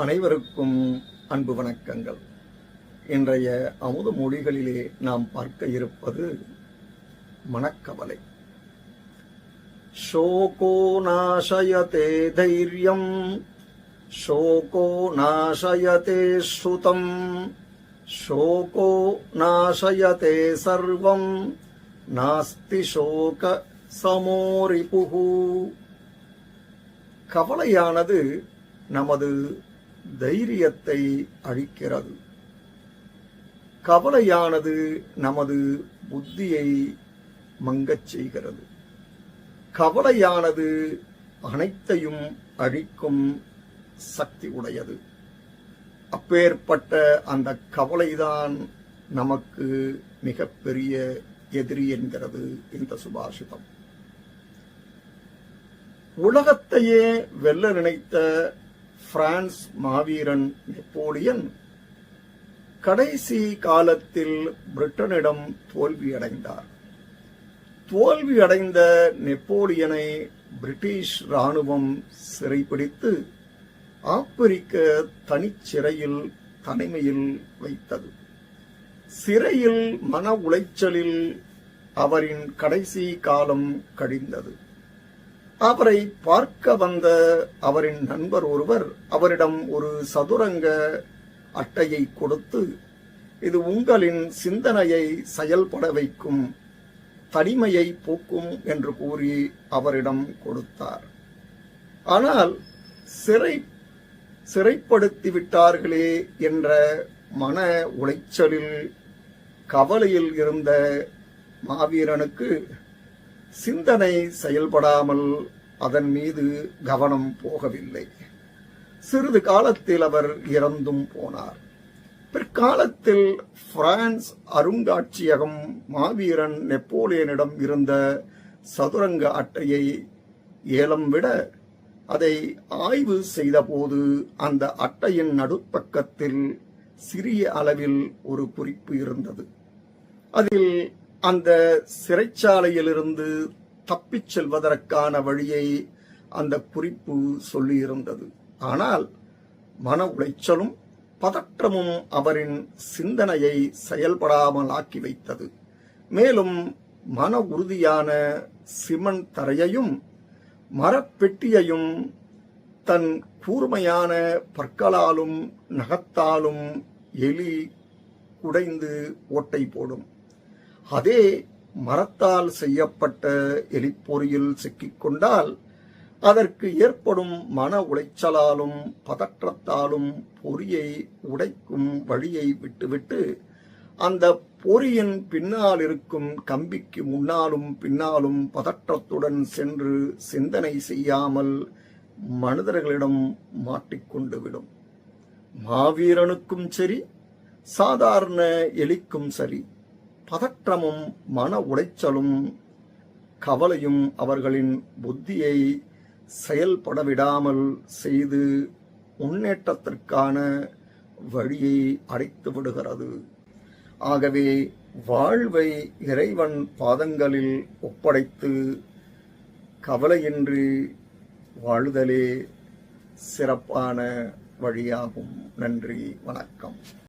அனைவருக்கும் அன்பு வணக்கங்கள். இன்றைய அமுத மொழிகளிலே நாம் பார்க்க இருப்பது மனக்கவலை. சோகோ நாசயதே தைரியம் சோகோ நாசயதே ஸ்ருதம் சோகோ நாசயதே சர்வம் நாஸ்தி சோக சமோரிபுகு கவலையானது நமது தைரியத்தை அழிக்கிறது கவலையானது நமது புத்தியை மங்கச் செய்கிறது. கவலையானது அனைத்தையும் அழிக்கும் சக்தி உடையது. அப்பேற்பட்ட அந்த கவலைதான் நமக்கு மிகப்பெரிய எதிரி என்கிறது இந்த சுபாஷிதம். உலகத்தையே வெல்ல நினைத்த பிரான்ஸ் மாவீரன் நெப்போலியன் கடைசி காலத்தில் பிரிட்டனிடம் தோல்வியடைந்தார் தோல்வியடைந்த நெப்போலியனை பிரிட்டிஷ் ராணுவம் சிறைப்பிடித்து ஆப்பிரிக்க தனிச்சிறையில் தனிமையில் வைத்தது. சிறையில் மன உளைச்சலில் அவரின் கடைசி காலம் கழிந்தது. அவரை பார்க்க வந்த அவரின் நண்பர் ஒருவர் அவரிடம் ஒரு சதுரங்க அட்டையை கொடுத்து இது உங்களின் சிந்தனையை செயல்பட வைக்கும் தனிமையை போக்கும் என்று கூறி அவரிடம் கொடுத்தார். ஆனால் சிறை சிறைப்படுத்தி விட்டார்களே என்ற மன உளைச்சலில் கவலையில் இருந்த மாவீரனுக்கு சிந்தனை செயல்படாமல் அதன் மீது கவனம் போகவில்லை. சிறிது காலத்தில் அவர் இறந்தும் போனார். பிற்காலத்தில் பிரான்ஸ் அருங்காட்சியகம் மாவீரன் நெப்போலியனிடம் இருந்த சதுரங்க அட்டையை ஏலம் விட அதை ஆய்வு செய்தபோது அந்த அட்டையின் நடுப்பக்கத்தில் சிறிய அளவில் ஒரு குறிப்பு இருந்தது. அதில் அந்த சிறைச்சாலையிலிருந்து தப்பிச் செல்வதற்கான வழியை அந்த குறிப்பு சொல்லியிருந்தது. ஆனால் மன உளைச்சலும் பதற்றமும் அவரின் சிந்தனையை செயல்படாமல் ஆக்கி வைத்தது. மேலும் மன உறுதியான சிமன் தரையையும் மரப்பெட்டியையும் தன் கூர்மையான பற்களாலும் நகத்தாலும் எலி குடைந்து ஓட்டை போடும். அதே மரத்தால் செய்யப்பட்ட எலிப்பொறியில் சிக்கிக்கொண்டால் அதற்கு ஏற்படும் மன உளைச்சலாலும் பதற்றத்தாலும் பொறியை உடைக்கும் வழியை விட்டுவிட்டு அந்த பொறியின் பின்னால் இருக்கும் கம்பிக்கு முன்னாலும் பின்னாலும் பதற்றத்துடன் சென்று சிந்தனை செய்யாமல் மனிதர்களிடம் மாட்டிக்கொண்டு விடும். மாவீரனுக்கும் சரி சாதாரண எலிக்கும் சரி பதற்றமும் மன உளைச்சலும் கவலையும் அவர்களின் புத்தியை செயல்பட விடாமல் செய்து முன்னேற்றத்திற்கான வழியை அடைத்து விடுகிறது. ஆகவே வாழ்வை இறைவன் பாதங்களில் ஒப்படைத்து கவலையின்றி வாழுதலே சிறப்பான வழியாகும். நன்றி வணக்கம்.